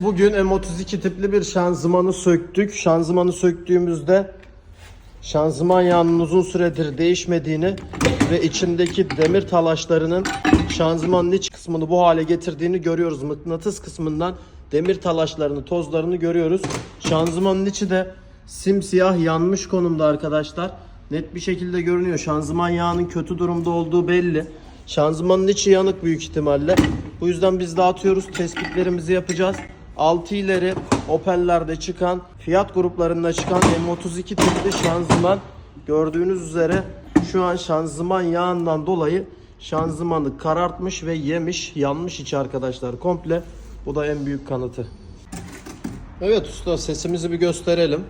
Bugün M32 tipli bir şanzımanı söktük. Şanzımanı söktüğümüzde şanzıman yağının uzun süredir değişmediğini ve içindeki demir talaşlarının şanzımanın iç kısmını bu hale getirdiğini görüyoruz. Mıknatıs kısmından demir talaşlarını, tozlarını görüyoruz. Şanzımanın içi de simsiyah yanmış konumda arkadaşlar. Net bir şekilde görünüyor. Şanzıman yağının kötü durumda olduğu belli. Şanzımanın içi yanık büyük ihtimalle. Bu yüzden biz dağıtıyoruz. Tespitlerimizi yapacağız. 6 ileri Opel'lerde çıkan fiyat gruplarında çıkan M32 tipli şanzıman gördüğünüz üzere şu an şanzıman yağından dolayı şanzımanı karartmış ve yemiş yanmış içi arkadaşlar komple bu da en büyük kanıtı. Evet usta sesimizi bir gösterelim.